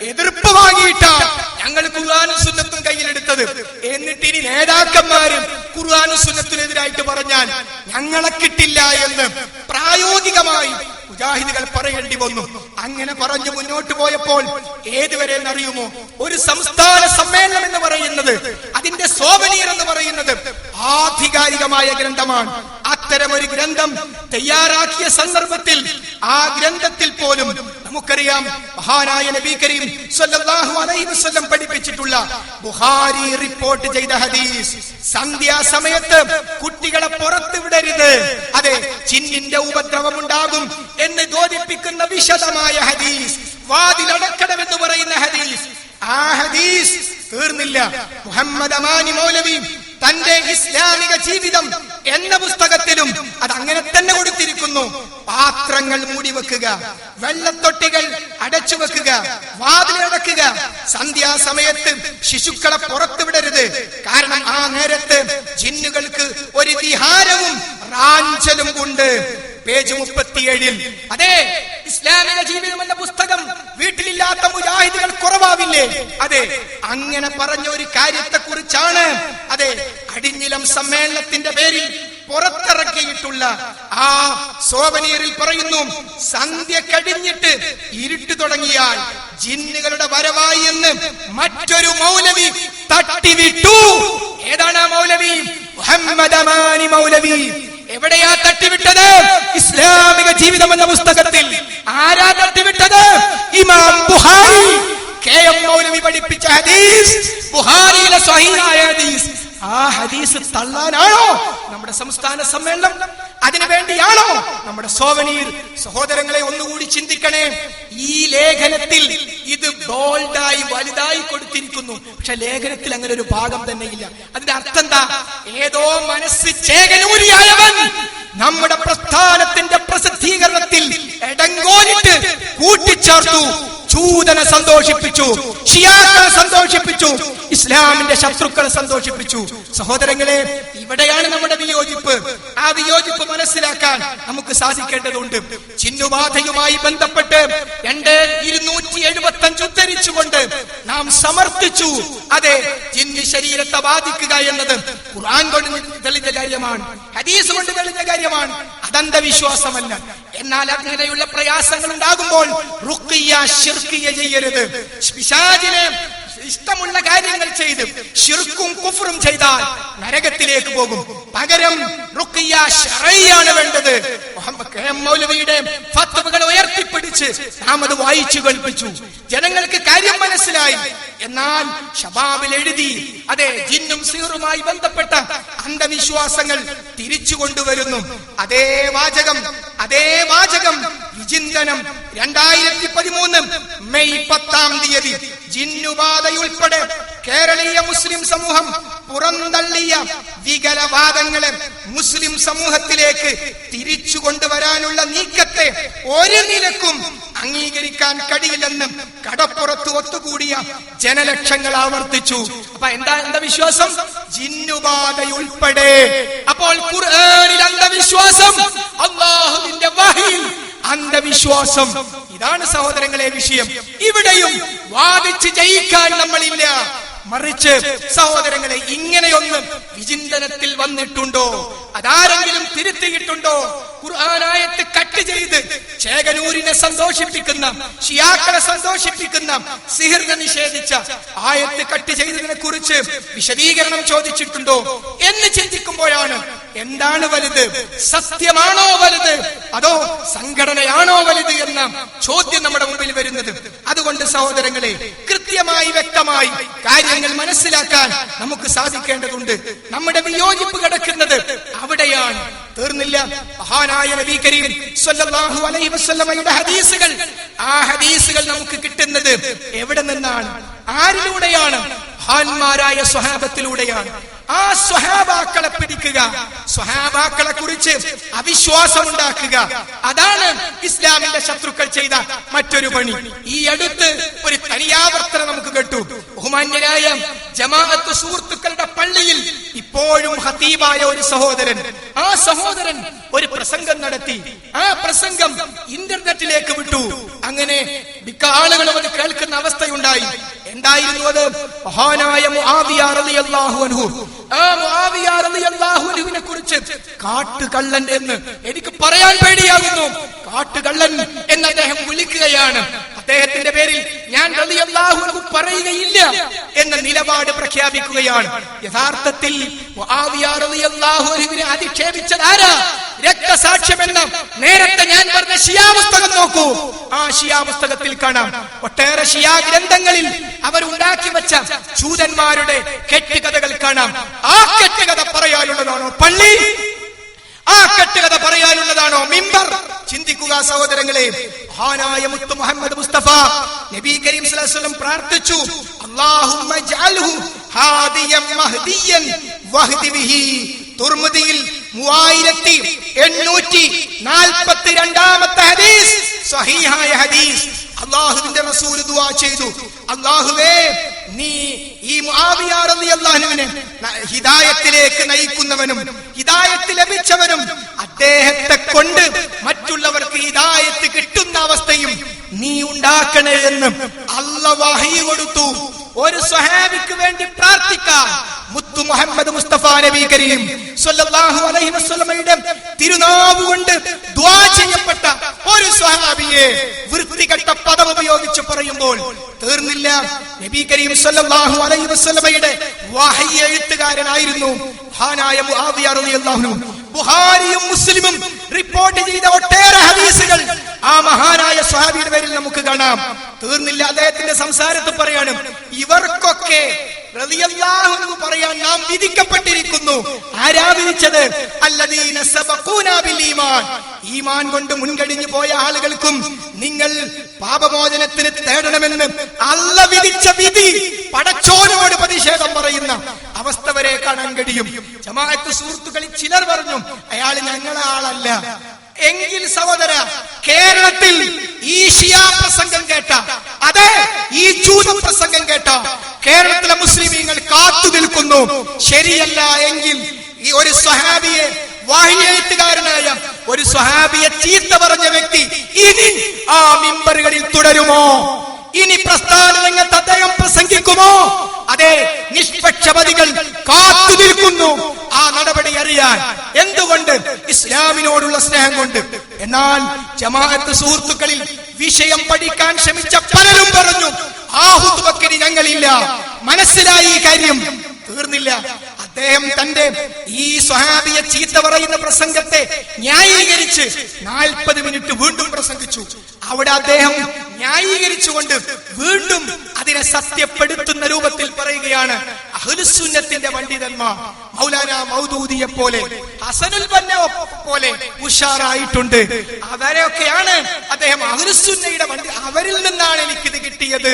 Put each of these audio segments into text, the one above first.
എതിർപ്പ് വാങ്ങിയിട്ടാണ് ഞങ്ങൾ ഖുർആാനും സുന്നത്തും കയ്യിലെടുത്തത്. എന്നിട്ട് ഇനി നേതാക്കന്മാരും ഖുർആാനും സുന്നത്തിനെതിരായിട്ട് പറഞ്ഞാൽ ഞങ്ങളെ കിട്ടില്ല എന്ന് പ്രായോഗികമായി മുജാഹിദുകൾ പറയേണ്ടി വന്നു. അങ്ങനെ പറഞ്ഞു മുന്നോട്ട് പോയപ്പോൾ ഏതുവരെ എന്നറിയുമോ? ഒരു സംസ്ഥാന സമ്മേളനം എന്ന് പറയുന്നത് അതിന്റെ സോവനീർ എന്ന് പറയുന്നത് ആധികാരികമായ ഗ്രന്ഥമാണ്. അത്തരം ഒരു ഗ്രന്ഥം തയ്യാറാക്കിയ സന്ദർഭത്തിൽ ആ ഗ്രന്ഥത്തിൽ പോലും നമുക്കറിയാം മഹാനായ നബി കരീം സ്വല്ലല്ലാഹു അലൈഹി വസല്ലം പഠിപ്പിച്ചിട്ടുള്ള ബുഖാരി റിപ്പോർട്ട് ചെയ്ത ഹദീസ് സന്ധ്യാസമയത്ത് കുട്ടികളെ പുറത്തു വിടരുത്. അതെ ചിന്നിന്റെ ഉപദ്രവം ഉണ്ടാകും എന്ന് ബോധിപ്പിക്കുന്ന വിശദമായ ഹദീസ് വാതിലടക്കണമെന്ന് പറയുന്ന ഹദീസ്. ആ ഹദീസ് തീർന്നില്ല. മുഹമ്മദ് അമാനി മൗലവി തന്റെ ഇസ്ലാമിക ജീവിതം എന്ന പുസ്തകത്തിലും അത് അങ്ങനെ തന്നെ കൊടുത്തിരിക്കുന്നു. പാത്രങ്ങൾ മൂടി വെക്കുക വെള്ളത്തൊട്ടികൾ അടച്ചു വെക്കുക വാതിലടക്കുക സന്ധ്യാസമയത്ത് ശിശുക്കളെ പുറത്തുവിടരുത് കാരണം ആ നേരത്ത് ജിന്നുകൾക്ക് ഒരു വിഹാരവും റാഞ്ചലും ഉണ്ട്. പേജ് മുപ്പത്തിയേഴിൽ അതെ ഇസ്ലാമിക ജീവിതം എന്ന പുസ്തകം വീട്ടിലില്ലാത്ത മുജാഹിദുകൾ കുറവാവില്ലേ? അതെ അങ്ങനെ പറഞ്ഞ ഒരു കാര്യത്തെ കുറിച്ചാണ് അതെ അടിഞ്ഞിലം സമ്മേളനത്തിന്റെ പേരിൽ പുറത്തിറക്കിയിട്ടുള്ള ആ സോവനീറിൽ പറയുന്നു സന്ധ്യ കടിഞ്ഞിട്ട് ഇരുട്ട് തുടങ്ങിയാൽ ജിന്നുകളുടെ വരവായി എന്ന് മറ്റൊരു മൗലവി തട്ടിവിട്ടു. ഏതാണ് ആ മൗലവി? മുഹമ്മദ് മൗലവി. എവിടെയാ തട്ടിവിട്ടത്? ഇസ്ലാമിക ജീവിതം എന്ന പുസ്തകത്തിൽ ആരാ തട്ടിവിട്ടത്? ഇമാം ബുഹാരി കെ എം മൗലവി പഠിപ്പിച്ച ഹദീസ് ബുഹാരിയിലെ സ്വഹീഹായ ഹദീസ്. ആ ഹദീസ് തള്ളാനാണോ നമ്മുടെ സംസ്ഥാന സമ്മേളനം. അതിനു വേണ്ടിയാണോ നമ്മുടെ സോവനീർ സഹോദരങ്ങളെ ഒന്നുകൂടി ചിന്തിക്കണേ? ഈ ലേഖനത്തിൽ ഇത് ബോൾഡായി വലുതായി കൊടുത്തിരിക്കുന്നു. പക്ഷെ ലേഖനത്തിൽ അങ്ങനെ ഒരു ഭാഗം തന്നെ ഇല്ല. അതിന്റെ അർത്ഥം എന്താ? ഏതോ മനസ്സ് ചേകനൂരിയായവൻ. നമ്മുടെ പ്രസ്ഥാനത്തിന്റെ പ്രസിദ്ധീകരണത്തിൽ എടങ്കോലിട്ട് കൂട്ടിച്ചേർത്തു. ചൂതനെ സന്തോഷിപ്പിച്ചു ഷിയാക്കളെ സന്തോഷിപ്പിച്ചു ഇസ്ലാമിന്റെ ശത്രുക്കളെ സന്തോഷിപ്പിച്ചു. സഹോദരങ്ങളെ ഇവിടെയാണ് നമ്മുടെ വിയോജിപ്പ്. ആ വിയോജിപ്പ് മനസ്സിലാക്കാൻ നമുക്ക് സാധിക്കേണ്ടതുണ്ട്. ചിന്നുബാധയുമായി ബന്ധപ്പെട്ട് രണ്ട് ഇരുന്നൂറ്റി എഴുപത്തി അഞ്ച് ഉദ്ധരിച്ചുകൊണ്ട് നാം സമർത്ഥിച്ചു. അതെ ചിന്നു ശരീരത്തെ ബാധിക്കുക എന്നത് ഖുർആൻ കൊണ്ട് തെളിഞ്ഞ കാര്യമാണ്. ഹദീസ് കൊണ്ട് തെളിഞ്ഞ കാര്യമാണ്. അതന്ധവിശ്വാസമല്ല. എന്നാൽ അങ്ങനെയുള്ള പ്രയാസങ്ങൾ ഉണ്ടാകുമ്പോൾ റുക്കിയ ഷിർക്കിയ ചെയ്യരുത്. പിശാചിനെ ഇഷ്ടമുള്ള കാര്യങ്ങൾ ചെയ്ത് ഷിർക്കും കുഫറും ചെയ്താൽ നരകത്തിലേക്ക് പോകും. പകരം റുക്കിയ ഷറയ്യാണ് വേണ്ടത്. മൗലവിയുടെ ഫത്വകൾ ഉയർത്തിപ്പിടിച്ച് നാം അത് വായിച്ചു കേൾപ്പിച്ചു. ജനങ്ങൾക്ക് കാര്യം മനസ്സിലായി. എന്നാൽ ഷബാബിൽ എഴുതി അതെ ജിന്നും സീറുമായി ബന്ധപ്പെട്ട അന്ധവിശ്വാസങ്ങൾ തിരിച്ചു കൊണ്ടുവരുന്നു. അതേ വാചകം അതേ വാചകം വിചിന്തനം രണ്ടായിരത്തി പതിമൂന്ന് മെയ് പത്താം തീയതി. ജിന്നുബാധയുൾപ്പെടെ കേരളീയ മുസ്ലിം സമൂഹം പുറന്തള്ളിയ വികലവാദങ്ങളെ മുസ്ലിം സമൂഹത്തിലേക്ക് തിരിച്ചു കൊണ്ടുവരാനുള്ള നീക്കത്തെ ഒരു നിലക്കും അംഗീകരിക്കാൻ കഴിയില്ലെന്ന് കടപ്പുറത്ത് ഒത്തുകൂടിയ ജനലക്ഷങ്ങൾ ആവർത്തിച്ചു. അപ്പൊ എന്താ എന്താ വിശ്വാസം? ജിന്നുപാതയുൾപ്പെടെ. അപ്പോൾ ഖുർആനിൽ അന്ധവിശ്വാസം അള്ളാഹുവിന്റെ വഹിയിൽ അന്ധവിശ്വാസം. ഇതാണ് സഹോദരങ്ങളെ വിഷയം. ഇവിടെയും വാദിച്ച് ജയിക്കാൻ നമ്മളില്ല. മറിച്ച് സഹോദരങ്ങളെ ഇങ്ങനെയൊന്നും വിചിന്തനത്തിൽ വന്നിട്ടുണ്ടോ? അതാരെങ്കിലും തിരുത്തിയിട്ടുണ്ടോ? ഖുർആനായത്ത് കട്ട് ചെയ്ത് ചേകനൂരിനെ സന്തോഷിപ്പിക്കുന്ന ഷിയാക്കളെ സന്തോഷിപ്പിക്കുന്ന സിഹിറിനെ നിഷേധിച്ച ആയത്ത് കട്ട് ചെയ്തതിനെ കുറിച്ച് വിശദീകരണം ചോദിച്ചിട്ടുണ്ടോ എന്ന് ചിന്തിക്കുമ്പോഴാണ് എന്താണ് വലുത്? സത്യമാണോ വലുത്? അതോ സംഘടനയാണോ വലുത് എന്ന ചോദ്യം നമ്മുടെ മുമ്പിൽ വരുന്നത്. അതുകൊണ്ട് സഹോദരങ്ങളെ കൃത്യമായി വ്യക്തമായി കാര്യങ്ങൾ മനസ്സിലാക്കാൻ നമുക്ക് സാധിക്കേണ്ടതുണ്ട്. നമ്മുടെ വിയോജിപ്പ് കിടക്കുന്നത് അവിടെയാണ്. തീർന്നില്ല. മഹാനായ നബി കരീം സല്ലല്ലാഹു അലൈഹി വസല്ലമയുടെ ഹദീസുകൾ. ആ ഹദീസുകൾ നമുക്ക് കിട്ടുന്നത് എവിടെ നിന്നാണ്? ആരിലൂടെയാണ്? മഹാന്മാരായ സ്വഹാബത്തിലൂടെയാണ്. ആ സ്വഹാബാക്കളെ പിടിക്കുക സ്വഹാബാക്കളെ കുറിച്ച് അവിശ്വാസം ഉണ്ടാക്കുക അതാണ് ഇസ്ലാമിന്റെ ശത്രുക്കൾ ചെയ്ത മറ്റൊരു പണി. ഈ അടുത്ത് ഒരു തനിയാവർത്തനം നമുക്ക് കേട്ടു. ബഹുമാന്യരായ ജമാഅത്ത് സുഹൃത്തുക്കളുടെ ഇപ്പോഴും ഹതീബായ ഒരു സഹോദരൻ. ആ സഹോദരൻ ഒരു പ്രസംഗം നടത്തി. ആ പ്രസംഗം ഇന്റർനെറ്റിലേക്ക് വിട്ടു. അങ്ങനെ മിക്ക ആളുകളും അത് കേൾക്കുന്ന അവസ്ഥയുണ്ടായി. എന്തായിരുന്നു അത്? മഹാനായ കുറിച്ച് കാട്ടുകള്ളൻ എന്ന് എനിക്ക് പറയാൻ പേടിയാകുന്നു. കാട്ടുകള്ളൻ എന്ന് അദ്ദേഹം വിളിക്കുകയാണ്. അദ്ദേഹത്തിന്റെ പേരിൽ ഞാൻ പറയുകയില്ല എന്ന നിലപാട് പ്രഖ്യാപിക്കുകയാണ്. യഥാർത്ഥത്തിൽ അധിക്ഷേപിച്ചത് ആരാ? രക്തസാക്ഷ്യമെന്ന് നേരത്തെ ഞാൻ പറഞ്ഞ ഷിയാ പുസ്തകം നോക്കൂ. ആ ഷിയാ പുസ്തകത്തിൽ കാണാം. ഒട്ടേറെ ഷിയാ ഗ്രന്ഥങ്ങളിൽ അവർ ഉണ്ടാക്കി വെച്ച ചൂതന്മാരുടെ കെട്ടുകഥകൾ കാണാം. ആ കെട്ടുകഥ പറയാനുള്ളതാണോ പള്ളി? ആ കെട്ടുകഥ പറയാനുള്ളതാണോ മിമ്പർ? ചിന്തിക്കുക സഹോദരങ്ങളെ മഹാനായ മുത്തു മുഹമ്മദ് മുസ്തഫ നബി കരീം അലൈഹി പ്രാർത്ഥിച്ചു. ഹദീസ് ഹദീസ്. ദുആ ചെയ്തു. അള്ളാഹുവേ നീ ഈ ഹിതായത്തിലേക്ക് ഹിദായത്തിലേക്ക് നയിക്കുന്നവനും ഹിദായത്ത് ലഭിച്ചവനും അദ്ദേഹത്തെ കൊണ്ട് മറ്റുള്ളവർക്ക് ഹിദായത്ത് കിട്ടുന്ന അവസ്ഥയും നീ ഉണ്ടാക്കണേ എന്ന് അല്ല വഹി കൊടുത്തു. ഒരു സ്വഹാബിക്ക് വേണ്ടി പ്രാർത്ഥിക്കാം മുത്തു മുഹമ്മദ് മുസ്തഫ നബി കരീം സല്ലല്ലാഹു അലൈഹി വസല്ലമയുടെ തിരുനാവ് കൊണ്ട് ദുആ ചെയ്യപ്പെട്ട ഒരു സ്വഹാബിയെ വൃത്തികെട്ട പദം ഉപയോഗിച്ച് പറയുമ്പോൾ തീർന്നില്ല. നബി കരീം സല്ലല്ലാഹു അലൈഹി വസല്ലമയുടെ വഹി എഴുത്തുകാരനായിരുന്നു ഹാനായ മുആവിയ റളിയല്ലാഹു ബുഹാരിയും മുസ്ലിമും റിപ്പോർട്ട് ചെയ്ത ഒട്ടേറെ ഹദീസുകൾ ആ മഹാനായ സ്വഹാബിയുടെ പേരിൽ നമുക്ക് കാണാം. തീർന്നില്ല അദ്ദേഹത്തിന്റെ സംസാരത്തിൽ പറയാണ് ഇവർക്കൊക്കെ പറയാൻ നാം വിധിക്കപ്പെട്ടിരിക്കുന്നു. ആരാ വിധിച്ചത്? ഈമാൻ കൊണ്ട് മുൻകഴിഞ്ഞു പോയ ആളുകൾക്കും നിങ്ങൾ പാപമോചനത്തിന് തേടണമെന്ന് അല്ല വിധിച്ച വിധി പടച്ചോനോട് പ്രതിഷേധം പറയുന്ന അവസ്ഥ വരെ കാണാൻ കഴിയും. ജമാഅത്ത് സുഹൃത്തുക്കളിൽ ചിലർ പറഞ്ഞു അയാൾ ഞങ്ങളെ ആളല്ല. എങ്കിൽ സഹോദര കേരളത്തിൽ ഈ പ്രസംഗം കേട്ട അതെ ഈ ജൂത പ്രസംഗം കേട്ട കേരളത്തിലെ മുസ്ലിമീങ്ങൾ കാത്തു നിൽക്കുന്നു. ശരിയല്ല എങ്കിൽ ഈ ഒരു സ്വഹാബിയെ വാഹിയെഴുത്തുകാരനായ ഒരു സ്വഹാബിയെ ചീത്ത പറഞ്ഞ വ്യക്തി ഇനി ആ മിമ്പറുകളിൽ തുടരുമോ? ഇനി പ്രസ്ഥാന രംഗത്ത് അദ്ദേഹം പ്രസംഗിക്കുമോ? അതെ നിഷ്പക്ഷപതികൾ കാത്തു നിൽക്കുന്നു ആ നടപടി അറിയാൻ. എന്തുകൊണ്ട്? ഇസ്ലാമിനോടുള്ള സ്നേഹം കൊണ്ട്. എന്നാൽ ജമാഅത്ത് സുഹൃത്തുക്കളിൽ വിഷയം പഠിക്കാൻ ശ്രമിച്ച പലരും പറഞ്ഞു ആ ഞങ്ങളില്ല. മനസ്സിലായി ഈ കാര്യം. തീർന്നില്ല. അദ്ദേഹം തന്റെ ഈ സ്വഹാബിയെ ചീത്ത പറയുന്ന പ്രസംഗത്തെ ന്യായീകരിച്ച് നാൽപ്പത് മിനിറ്റ് വീണ്ടും പ്രസംഗിച്ചു. അവിടെ അദ്ദേഹം ന്യായീകരിച്ചുകൊണ്ട് വീണ്ടും അതിനെ സത്യപ്പെടുത്തുന്ന രൂപത്തിൽ പറയുകയാണ് അഹുൽസുന്നത്തിന്റെ പണ്ഡിതന്മാർ മൗലാന മൗദൂദിയെ പോലെ ഹസനുൽ ബന്ന പോലെ ഉഷാറായിട്ടുണ്ട്. അവരെയൊക്കെയാണ് അദ്ദേഹം അഹുൽസുന്നയുടെ അവരിൽ നിന്നാണ് എനിക്കിത് കിട്ടിയത്.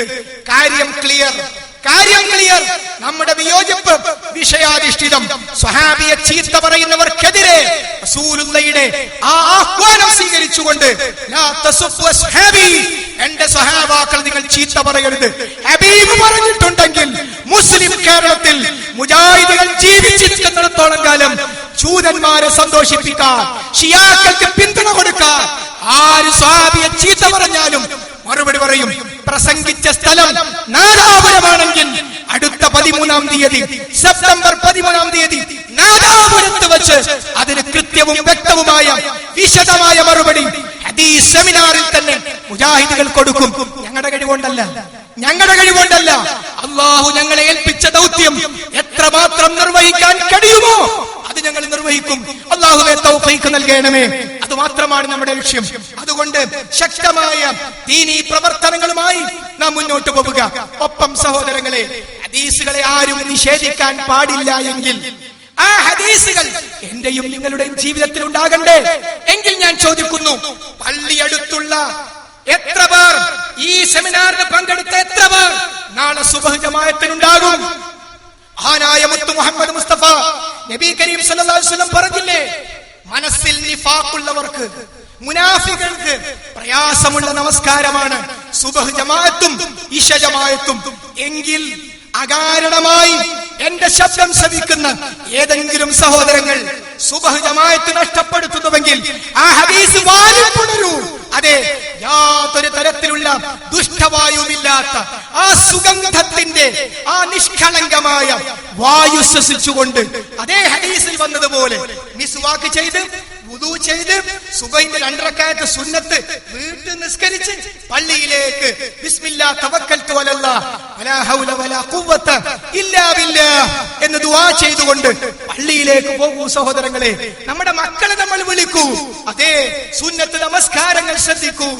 കാര്യം ക്ലിയർ കാര്യം ക്ലിയർ നമ്മുടെ വിയോജിപ്പ് വിഷയാധിഷ്ഠിതം. സ്വഹാബിയെ ചീത്ത പറയുന്നവർക്കെതിരെ റസൂലുള്ളയുടെ ആ ആഹ്വാനം സ്വീകരിച്ചുകൊണ്ട് എന്റെ സ്വഹാബാക്കൾ നിങ്ങൾ ചീത്ത പറയരുത്. ഹബീബ് പറഞ്ഞിട്ടുണ്ടെങ്കിൽ മുസ്ലിം കേരളത്തിൽ മുജാഹിദുകൾ ജീവിച്ചിരിക്കുന്നിടത്തോളം കാലം ചൂതന്മാരെ സന്തോഷിപ്പിക്കാൻ ഷിയാക്കൾക്ക് പിന്തുണ കൊടുക്കാൻ ആര് സ്വഹാബിയെ ചീത്ത പറഞ്ഞാലും മറുപടി പറയും പ്രസംഗിച്ച സ്ഥലം നാദാപുരമാണെങ്കിൽ അടുത്ത പതിമൂന്നാം തീയതി സെപ്റ്റംബർ പതിമൂന്നാം തീയതി നാദാപുരത്ത് വെച്ച് അതിന് കൃത്യവും വ്യക്തവുമായ വിശദമായ മറുപടി ഹദീസ് സെമിനാറിൽ തന്നെ മുജാഹിദുകൾ കൊടുക്കും. ഞങ്ങളുടെ കഴിവുകൊണ്ടല്ല. ഞങ്ങളുടെ കഴിവുകൊണ്ടല്ല. അള്ളാഹു ഞങ്ങളെ ഏൽപ്പിച്ച ദൗത്യം എത്ര മാത്രം നിർവഹിക്കാൻ കഴിയുമോ? അത് ഞങ്ങൾ നിർവഹിക്കും. അള്ളാഹുവെ തൗഫീഖ് നൽകണമേ. മാത്രമാണ് നമ്മുടെ ലക്ഷ്യം. അതുകൊണ്ട് ശക്തമായ ദീനീ പ്രവർത്തനങ്ങളുമായി നാം മുന്നോട്ട് പോവുക. ഒപ്പം സഹോദരങ്ങളെ ഹദീസുകളെ ആരും നിഷേധിക്കാൻ പാടില്ല എങ്കിൽ ആ ഹദീസുകൾ എന്റെയും നിങ്ങളുടെയും ജീവിതത്തിൽ ഉണ്ടാകണ്ടേ എങ്കിൽ ഞാൻ ചോദിക്കുന്നു പള്ളിയടുത്തുള്ള എത്ര പേർ ഈ സെമിനാറിന് പങ്കെടുത്ത എത്ര പേർ നാളെ സുബഹ് ആനായ മുത്തു മുഹമ്മദ് മുസ്തഫ നബി കരീം സല്ലല്ലാഹു അലൈഹി വസല്ലം പറഞ്ഞില്ലേ മനസ്സിൽ നിഫാഖുള്ളവർക്ക് മുനാഫികൾക്ക് പ്രയാസമുള്ള നമസ്കാരമാണ്. സുബഹ് ജമാഅത്തും ഇശ ജമാഅത്തും. എങ്കിൽ അകാരണമായി എന്റെ ശബ്ദം ശ്രവിക്കുന്ന ഏതെങ്കിലും സഹോദരങ്ങൾ സുബഹ് ജമായത്ത് നഷ്ടപ്പെടുത്തുന്നുവെങ്കിൽ ആ ഹദീസ് അതെ യാതൊരു തരത്തിലുള്ള ദുഷ്ടവായുവില്ലാത്ത ആ സുഗന്ധത്തിന്റെ ആ നിഷ്കളങ്കമായ വായു ശ്വസിച്ചുകൊണ്ട് അതേ ഹദീസിൽ വന്നതുപോലെ മിസ്വാക്ക് ചെയ്ത് വുദു ചെയ്ത് സുബൈന്റെ രണ്ടരക്കായത്ത് സുന്നത്ത് വീട്ടിൽ നിസ്കരിച്ച് പള്ളിയിലേക്ക് ബിസ്മില്ലാ തവക്കൽത്തു അലല്ലാ വലാ ഹൗല വലാ ഖുവത ഇല്ലാ ബില്ലാഹ് എന്ന് ദുആ ചെയ്തുകൊണ്ട് പള്ളിയിലേക്ക് പോകൂ സഹോദരങ്ങളെ. നമ്മുടെ മക്കളെ നമ്മൾ വിളിക്കൂ. അതെ സുന്നത്ത് നമസ്കാരങ്ങൾ ശ്രദ്ധിക്കൂ.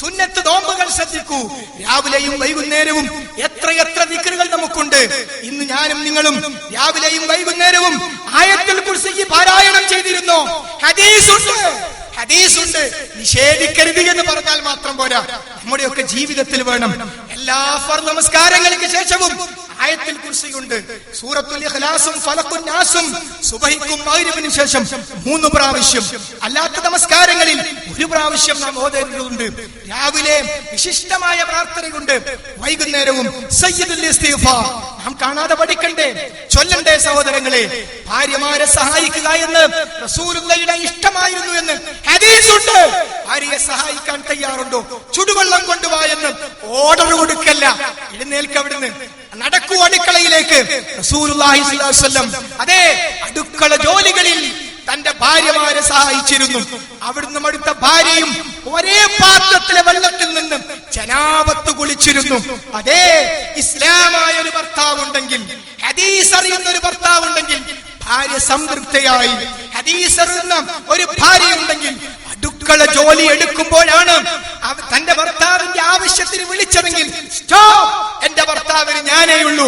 സുന്നത്ത് നോമ്പുകൾ ശ്രദ്ധിക്കൂ. രാവിലെയും വൈകുന്നേരവും എത്ര എത്ര ദിക്കറുകൾ നമുക്കുണ്ട്. ഇന്ന് ഞാനും നിങ്ങളും രാവിലെയും വൈകുന്നേരവും ആയത്തിൽ കുറിച്ച് പാരായണം ചെയ്തിരുന്നു. ഹദീസുണ്ട്. ഹദീസുണ്ട്. നിഷേധിക്കരുത് എന്ന് പറഞ്ഞാൽ മാത്രം പോരാ. നമ്മുടെയൊക്കെ ജീവിതത്തിൽ വേണം. എല്ലാ നമസ്കാരങ്ങൾക്ക് ശേഷവും ആയത്തിൽ കുർസിയുണ്ട്. സൂറത്തുൽ ഇഖ്ലാസും ഫലഖുൻ നാസും സുബഹിക്കും മഗ്രിബിനും ശേഷം മൂന്ന് പ്രാവശ്യം അല്ലാത്ത നമസ്കാരങ്ങളിൽ ഒരു പ്രാവശ്യം നാം ഓതേണ്ടതുണ്ട്. രാവിലെ വിശിഷ്ടമായ പ്രാർത്ഥനയുണ്ട്. വൈകുന്നേരവും സയ്യിദുൽ ഇസ്തിഗ്ഫാർ നാം കാണാതെ പഠിക്കണ്ടേ? ചൊല്ലണ്ടേ സഹോദരങ്ങളെ? ഭാര്യമാരെ സഹായിക്കുക എന്ന് റസൂലുള്ളയുടെ ഇഷ്ടമായിരുന്നു എന്ന് ഹദീസുണ്ട്. ഭാര്യയെ സഹായിക്കാൻ തയ്യാറുണ്ടോ? ചുടുവെള്ളം കൊണ്ടുവാ എന്ന് ഓർഡർ കൊടുക്കല്ല. എഴുന്നേൽക്ക് അവിടുന്ന് അടുക്കളയിലേക്ക് അതെ അടുക്കള ജോലികളിൽ തന്റെ ഭാര്യമാരെ സഹായിച്ചിരുന്നു. അവിടുന്ന് അടുത്ത ഭാര്യയും ഒരേ പാത്രത്തിലെ വെള്ളത്തിൽ നിന്നും ജനാപത്ത് കുളിച്ചിരുന്നു. അതെ ഇസ്ലാമായ ഒരു ഭർത്താവുണ്ടെങ്കിൽ ഹദീസ് അറിയുന്ന ഒരു ഭർത്താവുണ്ടെങ്കിൽ ഭാര്യ സംതൃപ്തയായി. ഹദീസ് അറിയുന്ന ഒരു ഭാര്യ ഉണ്ടെങ്കിൽ അടുക്കള ജോലി എടുക്കുമ്പോഴാണ് തന്റെ ഭർത്താവിന്റെ ആവശ്യത്തിന് വിളിച്ചതെങ്കിൽ സ്റ്റോപ്പ്! ഭർത്താവിന് ഞാനേ ഉള്ളൂ.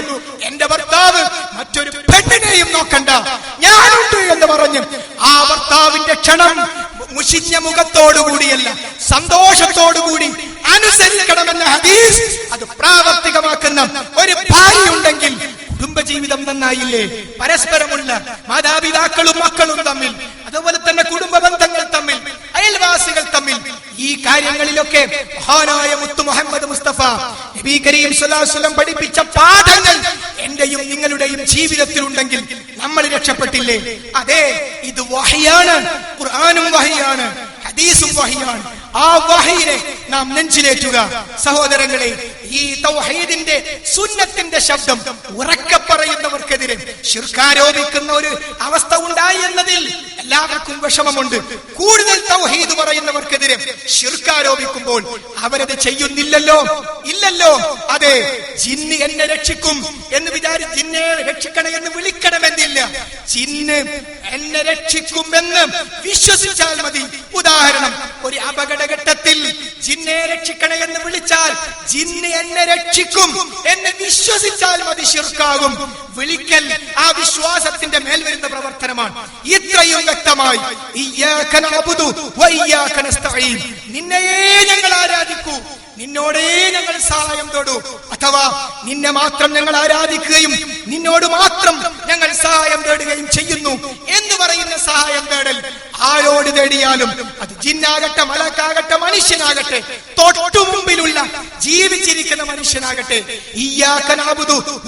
എന്റെ ഭർത്താവ് മറ്റൊരു പെണ്ണിനെയും നോക്കണ്ട. ഞാനുണ്ട് എന്ന് പറഞ്ഞ് ആ ഭർത്താവിന്റെ ക്ഷണം മുഷിഞ്ഞ മുഖത്തോടുകൂടിയല്ല സന്തോഷത്തോടുകൂടി അനുസരിക്കണമെന്ന ഹദീസ് അത് പ്രാവർത്തികമാക്കുന്ന ഒരു ഭാര്യ ഉണ്ടെങ്കിൽ കുടുംബജീവിതം നന്നായില്ലേ? പരസ്പരമുള്ള മാതാപിതാക്കളും മക്കളും തമ്മിൽ. അതുപോലെ തന്നെ കുടുംബ ബന്ധങ്ങൾ അയൽവാസികൾ തമ്മിൽ ഈ കാര്യങ്ങളിലൊക്കെ മഹാനായ മുത്തു മുഹമ്മദ് മുസ്തഫ നബി കരീം സുലാസുലം പഠിപ്പിച്ച പാഠങ്ങൾ എന്റെയും നിങ്ങളുടെയും ജീവിതത്തിൽ ഉണ്ടെങ്കിൽ നമ്മൾ രക്ഷപ്പെട്ടില്ലേ? അതെ ഇത് വഹിയാണ് ഖുർആാനും വഹിയാണ് ഹദീസും വഹിയാണ്. ആ വഹീനെ നാം നെഞ്ചിലേറ്റുക. സഹോദരങ്ങളെ ഈ തൗഹീദിന്റെ സുന്നത്തിന്റെ ശബ്ദം ഉറക്കെ പറയുന്നവർക്കെതിരെ ശിർക്കാരോപിക്കുന്ന ഒരു അവസ്ഥ ഉണ്ടായി എന്നതിൽ എല്ലാവർക്കും വിഷമമുണ്ട്. കൂടുതൽ തൗഹീദ് പറയുന്നവർക്കെതിരെ ശിർക്കാരോപിക്കുമ്പോൾ അവരത് ചെയ്യുന്നില്ലല്ലോ? ഇല്ലല്ലോ. അതെ ജിന്ന് എന്നെ രക്ഷിക്കും എന്ന് വിചാരി ജിന്നെ രക്ഷിക്കണേ എന്ന് വിളിക്കണമെന്നില്ല. ജിന്ന് എന്നെ രക്ഷിക്കുമെന്ന് വിശ്വസിച്ചാൽ മതി. ഉദാഹരണം ഒരു അപകടഘട്ടത്തിൽ ജിന്നെ രക്ഷിക്കണേ എന്ന് വിളിച്ചാൽ ജിന്ന് എന്നെ രക്ഷിക്കും എന്ന് വിശ്വസിച്ചാൽ മതി ശിർക്കാകും. വിളിക്കൽ ആ വിശ്വാസത്തിന്റെ മേൽ വരുന്ന പ്രവർത്തനമാണ്. ഇത്രയും വ്യക്തമായി നിന്നെയേ ഞങ്ങൾ ആരാധിക്കൂ. നിന്നോടേ ഞങ്ങൾ സഹായം തേടൂ. അഥവാ നിന്നെ മാത്രം ഞങ്ങൾ ആരാധിക്കുകയും നിന്നോട് മാത്രം ഞങ്ങൾ സഹായം തേടുകയും ചെയ്യുന്നു എന്ന് പറയുന്ന സഹായം തേടൽ ആരോട് തേടിയാലും അത് ജിന്നാകട്ടെ മലക്കാകട്ടെ മനുഷ്യനാകട്ടെ തൊട്ടു മുമ്പിലുള്ള ജീവിച്ചിരിക്കുന്ന മനുഷ്യനാകട്ടെ.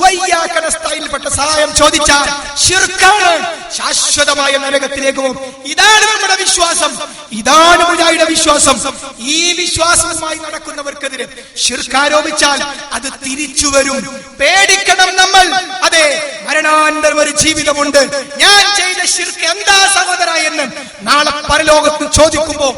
വയ്യാക്കനസ്ഥയിൽപ്പെട്ട സഹായം ചോദിച്ചാൽ ശിർക്കാണ് ശാശ്വതമായ നരകത്തിലേക്ക് പോകും. ഇതാണ് നമ്മുടെ വിശ്വാസം. ഇതാണ് മുജാഹിയുടെ വിശ്വാസം. ഈ വിശ്വാസവുമായി നടക്കുന്നവർക്കെതിരെ ശിർക്കാരോപിച്ചാൽ അത് തിരിച്ചു വരും. പേടിക്കണം നമ്മൾ. അതെ മരണാന്തരം ഒരു ജീവിതമുണ്ട്. ഞാൻ ചെയ്ത ശിർക്ക് എന്താ സഹോദര എന്ന് നാളെ പരലോകത്ത് ചോദിക്കുമ്പോ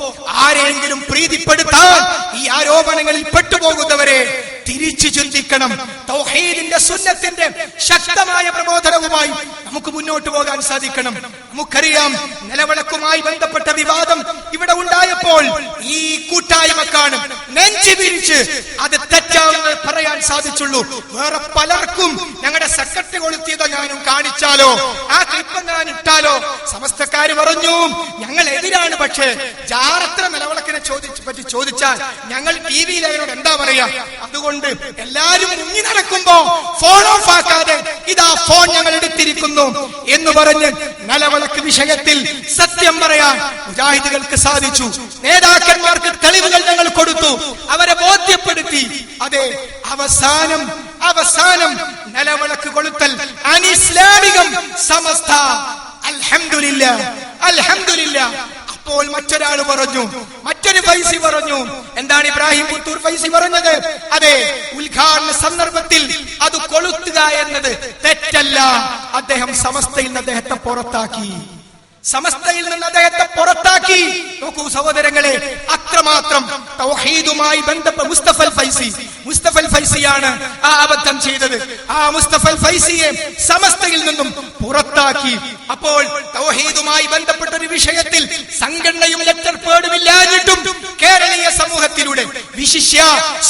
ആരെങ്കിലും പ്രീതിപ്പെടുത്താൻ ഈ ആരോപണങ്ങളിൽ പെട്ടുപോകുന്നവരെ തിരിച്ചു ചിന്തിക്കണം. തൗഹീദിന്റെ സുന്നത്തിന്റെ ശക്തമായ പ്രബോധനവുമായി നമുക്ക് മുന്നോട്ട് പോകാൻ സാധിക്കണം. നമുക്കറിയാം നിലവിളക്കുമായി ബന്ധപ്പെട്ട വിവാദം ഇവിടെ ഉണ്ടായപ്പോൾ ഈ കൂട്ടായ്മക്കാണ് നെഞ്ചു വിരിച്ച് അത് തെറ്റാണെന്ന് പറയാൻ സാധിച്ചുള്ളൂ. വേറെ പലർക്കും ഞങ്ങളുടെ സെക്രട്ടറി കൊളുത്തിയതോ ഞാനും കാണിച്ചാലോ? ആ ക്ലിപ്പ് ഞാൻ ഇട്ടാലോ? സമസ്തക്കാര് പറഞ്ഞു ഞങ്ങൾ എതിരാണ് പക്ഷേ ജാറത്ര നിലവിളക്കിനെ ചോദിച്ചു പറ്റി ചോദിച്ചാൽ ഞങ്ങൾ ടി വിയിൽ അവരോട് എന്താ പറയാ? അതുകൊണ്ട് എല്ലാരും മുങ്ങി നടക്കുമ്പോ ഫോൺ ഓഫ് ആക്കാതെ ഇതാ ഫോൺ ഞങ്ങൾ എടുത്തിരിക്കുന്നു എന്ന് പറഞ്ഞ് നിലവിളക്ക് വിഷയത്തിൽ സത്യം പറയാൻ മുജാഹിദുകൾക്ക് സാധിച്ചു. നേതാക്കന്മാർക്ക് തെളിവുകൾ ഞങ്ങൾ കൊടുത്തു. അവരെ ബോധ്യപ്പെടുത്തി. അതെ അവസാനം അവസാനം നിലവിളക്ക് കൊളുത്തൽ അനിസ്ലാമികം സമസ്ത. അൽഹംദുലില്ല അൽഹംദുലില്ല അപ്പോൾ മറ്റൊരാൾ പറഞ്ഞു. മറ്റൊരു ഫൈസി പറഞ്ഞു. എന്താണ് ഇബ്രാഹിം പുത്തൂർ ഫൈസി പറഞ്ഞത്? അതെ ഉദ്ഘാടന സന്ദർഭത്തിൽ അത് കൊളുത്തുക എന്നത് തെറ്റല്ല. അദ്ദേഹം സമസ്തയിൽ നിന്ന് അദ്ദേഹത്തെ പുറത്താക്കി. സമസ്തയിൽ നിന്ന് അദ്ദേഹത്തെ പുറത്താക്കി. നോക്കൂ സഹോദരങ്ങളെ അത്രമാത്രം തൗഹീദുമായി ബന്ധപ്പെട്ട മുസ്തഫൽ ഫൈസി മുസ്തഫൽ ഫൈസിയാണ് ആ അബദ്ധം ചെയ്തത്. ആ മുസ്തഫൽ ഫൈസിയെ സമസ്തയിൽ നിന്നും പുറത്താക്കി. അപ്പോൾ തൗഹീദുമായി ബന്ധപ്പെട്ട ഒരു വിഷയത്തിൽ സംഘടനയും ലെറ്റർ പേടുമില്ലാഞ്ഞിട്ടും കേരളീയ സമൂഹത്തിലൂടെ വിശിഷ്യ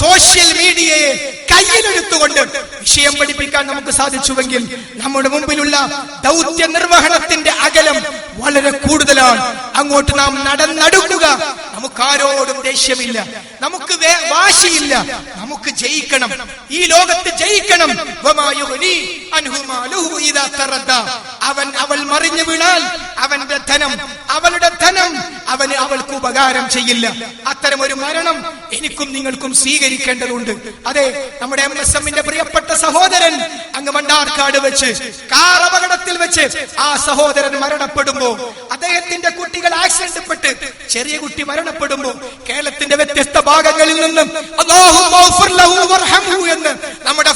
സോഷ്യൽ മീഡിയയെ കയ്യിലെടുത്തുകൊണ്ട് വിഷയം പഠിപ്പിക്കാൻ നമുക്ക് സാധിച്ചുവെങ്കിൽ നമ്മുടെ മുമ്പിലുള്ള ദൗത്യ നിർവഹണത്തിന്റെ അകലം വളരെ കൂടുതലാണ്. അങ്ങോട്ട് നാം നടന്നടുക്കുക. നമുക്ക് ആരോടും ദേഷ്യമില്ല. നമുക്ക് വാശിയില്ല. നമുക്ക് ജയിക്കണം. ഈ ലോകത്ത് ജയിക്കണം. അവൻ അവൾ മറിഞ്ഞു വീണാൽ അവന്റെ ധനം അവളുടെ ധനം അവന് അവൾക്ക് ഉപകാരം ചെയ്യില്ല. അത്തരം ഒരു മരണം എനിക്കും നിങ്ങൾക്കും സ്വീകരിക്കേണ്ടതുണ്ട്. അതെ നമ്മുടെ എം എസ് എമ്മിന്റെ പ്രിയപ്പെട്ട സഹോദരൻ അങ്ങ് മണ്ടാർക്കാട് വെച്ച് കാർ അപകടത്തിൽ വെച്ച് ആ സഹോദരൻ മരണപ്പെടുമ്പോ അദ്ദേഹത്തിന്റെ കുട്ടികൾ ആക്സിഡന്റ് പെട്ട് ചെറിയ കുട്ടി മരണപ്പെടുമ്പോ കേരളത്തിന്റെ വ്യത്യസ്ത ഭാഗങ്ങളിൽ നിന്നും എന്ന് നമ്മുടെ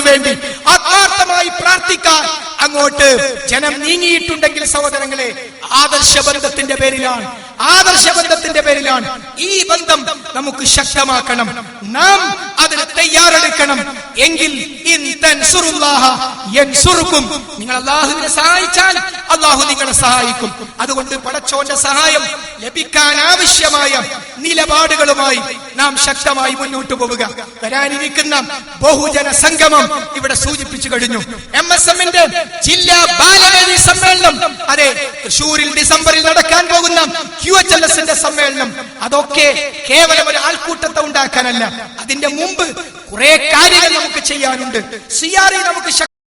വേണ്ടി ആത്മാർത്ഥമായി പ്രാർത്ഥിക്കാൻ അങ്ങോട്ട് ജനം നീങ്ങിയിട്ടുണ്ടെങ്കിൽ സഹോദരങ്ങളെ ആദർശ ബന്ധത്തിന്റെ പേരിലാണ് ആദർശ ബന്ധത്തിന്റെ പേരിലാണ് ഈ ബന്ധം നമുക്ക് ശക്തമാക്കണം. നാം അതിന് തയ്യാറെടുക്കണം. എങ്കിൽ നിങ്ങൾ അള്ളാഹുവിനെ സഹായിച്ചാൽ അള്ളാഹു നിങ്ങളെ സഹായിക്കും. അതുകൊണ്ട് പടച്ചോന്റെ സഹായം ലഭിക്കാൻ ആവശ്യമായ നിലപാടുകളുമായി നാം ശക്തമായി മുന്നോട്ട് പോവുക. വരാനിരിക്കുന്ന ബഹുജന സംഗമം ഇവിടെ സൂചിപ്പിച്ചു കഴിഞ്ഞു. എം എസ് എമ്മിന്റെ ജില്ലാ ബാലവേദി സമ്മേളനം അതെ തൃശൂരിൽ ഡിസംബറിൽ നടക്കാൻ പോകുന്ന ക്യു എച്ച് എൽ എസിന്റെ സമ്മേളനം. അതൊക്കെ കേവലം ഒരു ആൾക്കൂട്ടത്തെ ഉണ്ടാക്കാനല്ല. അതിന്റെ മുമ്പ് കുറെ കാര്യങ്ങൾ നമുക്ക് ചെയ്യാനുണ്ട്. സിആർഇ നമുക്ക്